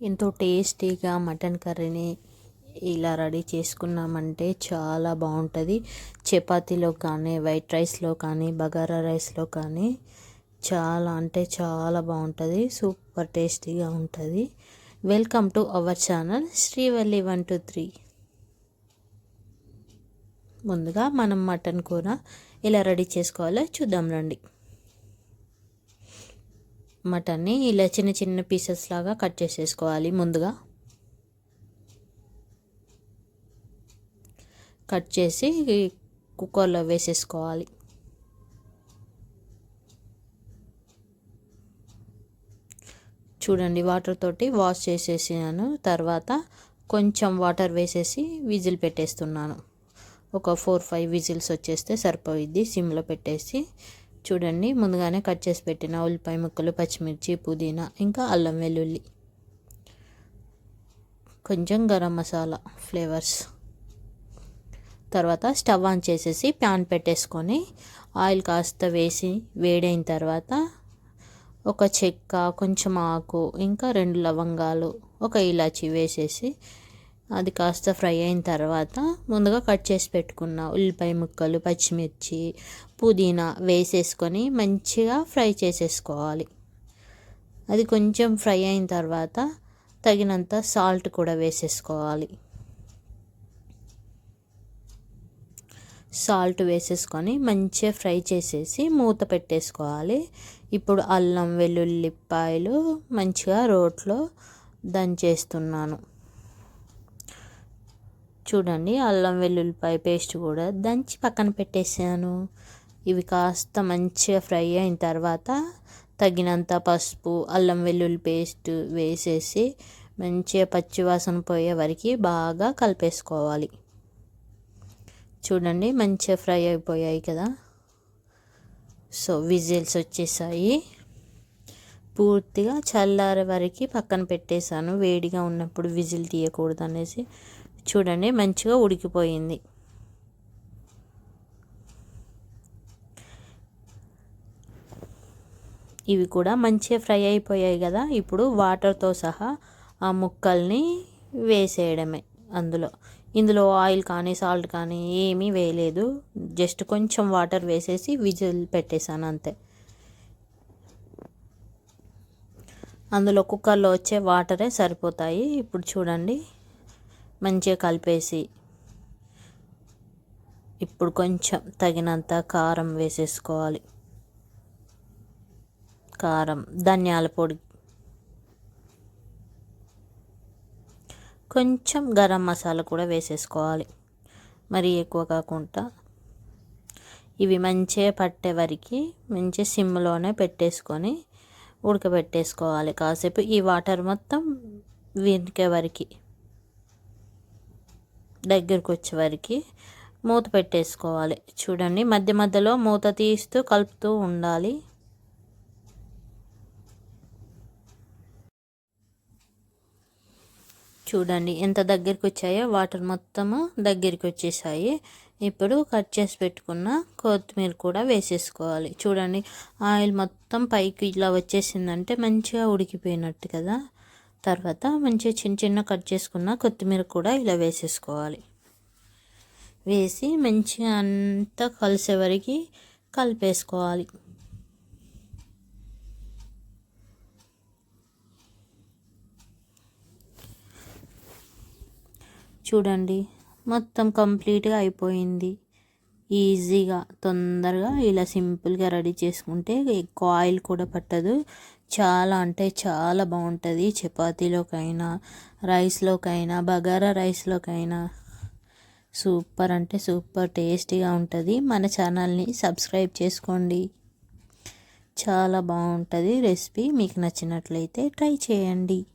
ఎంతో టేస్టీగా మటన్ కర్రీని ఇలా రెడీ చేసుకున్నామంటే చాలా బాగుంటుంది. చపాతీలో కానీ వైట్ రైస్లో కానీ బగారా రైస్లో కానీ చాలా అంటే చాలా బాగుంటుంది. సూపర్ టేస్టీగా ఉంటుంది. Welcome to our channel Srivalli one two three. ముందుగా మనం మటన్ కూర ఎలా రెడీ చేసుకోవాలో చూద్దాం రండి. మటన్ని ఇలా చిన్న చిన్న పీసెస్ లాగా కట్ చేసేసుకోవాలి ముందుగా. కట్ చేసి కుక్కర్లో వేసేసుకోవాలి. చూడండి వాటర్ తోటి వాష్ చేసేసాను. తర్వాత కొంచెం వాటర్ వేసేసి విజిల్ పెట్టేస్తున్నాను. ఒక ఫోర్ ఫైవ్ విజిల్స్ వచ్చేస్తే సరిపోయిద్ది. సిమ్లో పెట్టేసి చూడండి. ముందుగానే కట్ చేసి పెట్టిన ఉల్లిపాయ ముక్కలు పచ్చిమిర్చి పుదీనా ఇంకా అల్లం వెల్లుల్లి. కొంచెం గరం మసాలా ఫ్లేవర్స్. తర్వాత స్టవ్ ఆన్ చేసేసి ప్యాన్ పెట్టేసుకొని ఆయిల్ కాస్త వేసి వేడైన తర్వాత ఒక చెక్క కొంచెం ఆకు ఇంకా రెండు లవంగాలు ఒక ఇలాచి వేసేసి అది కాస్త ఫ్రై అయిన తర్వాత ముందుగా కట్ చేసి పెట్టుకున్న ఉల్లిపాయ ముక్కలు పచ్చిమిర్చి పుదీనా వేసేసుకొని మంచిగా ఫ్రై చేసేసుకోవాలి. అది కొంచెం ఫ్రై అయిన తర్వాత తగినంత సాల్ట్ కూడా వేసేసుకోవాలి. సాల్ట్ వేసేసుకొని మంచిగా ఫ్రై చేసేసి మూత పెట్టేసుకోవాలి. ఇప్పుడు అల్లం వెల్లుల్లిపాయలు మంచిగా రోట్లో దంచేస్తున్నాను. చూడండి అల్లం వెల్లుల్లిపాయ పేస్ట్ కూడా దంచి పక్కన పెట్టేసాను ఇవి కాస్త మంచిగా ఫ్రై అయిన తర్వాత తగినంత పసుపు అల్లం వెల్లుల్లి పేస్ట్ వేసేసి మంచిగా పచ్చివాసన పోయే వరకు బాగా కలిపేసుకోవాలి. చూడండి మంచిగా ఫ్రై అయిపోయాయి కదా. సో విజిల్స్ వచ్చేసాయి. పూర్తిగా చల్లారే వరకు పక్కన పెట్టేశాను. వేడిగా ఉన్నప్పుడు విజిల్ తీయకూడదు అనేసి చూడండి మంచిగా ఉడికిపోయింది. ఇవి కూడా మంచిగా ఫ్రై అయిపోయాయి కదా ఇప్పుడు వాటర్తో సహా ఆ ముక్కల్ని వేసేయడమే అందులో. ఇందులో ఆయిల్ కానీ సాల్ట్ కానీ ఏమీ వేయలేదు. జస్ట్ కొంచెం వాటర్ వేసేసి విజిల్ పెట్టేశాను అంతే. అందులో కుక్కర్లో వచ్చే వాటరే సరిపోతాయి. ఇప్పుడు చూడండి మంచిగా కలిపేసి ఇప్పుడు కొంచెం తగినంత కారం వేసేసుకోవాలి. కారం ధనియాల పొడి. కొంచెం గరం మసాలా కూడా వేసేసుకోవాలి. మరి ఎక్కువ కాకుండా ఇవి మంచిగా పట్టే వరకు మంచి సిమ్లోనే పెట్టేసుకొని ఉడకబెట్టేసుకోవాలి. కాసేపు ఈ వాటర్ మొత్తం వీనికే వరకు. దగ్గరకు వచ్చే వరకు మూత పెట్టేసుకోవాలి. చూడండి మధ్య మధ్యలో మూత తీస్తూ కలుపుతూ ఉండాలి. చూడండి ఎంత దగ్గరికి వచ్చాయో వాటర్ మొత్తము దగ్గరికి వచ్చేసాయి ఇప్పుడు కట్ చేసి పెట్టుకున్న కొత్తిమీర కూడా వేసేసుకోవాలి. చూడండి ఆయిల్ మొత్తం పైకి ఇలా వచ్చేసిందంటే మంచిగా ఉడికిపోయినట్టు కదా. తర్వాత మంచిగా చిన్న చిన్న కట్ చేసుకున్న కొత్తిమీర కూడా ఇలా వేసేసుకోవాలి. వేసి మంచిగా అంతా కలిసే వరకు కలిపేసుకోవాలి. చూడండి మొత్తం కంప్లీట్గా అయిపోయింది. ఈజీగా తొందరగా ఇలా సింపుల్గా రెడీ చేసుకుంటే ఎక్కువ ఆయిల్ కూడా పట్టదు. చాలా అంటే చాలా బాగుంటుంది. చపాతీలోకైనా రైస్లోకైనా బగారా రైస్లోకైనా. సూపర్ అంటే సూపర్ టేస్టీగా ఉంటుంది. మన ఛానల్ని సబ్స్క్రైబ్ చేసుకోండి. చాలా బాగుంటుంది రెసిపీ. మీకు నచ్చినట్లయితే ట్రై చేయండి.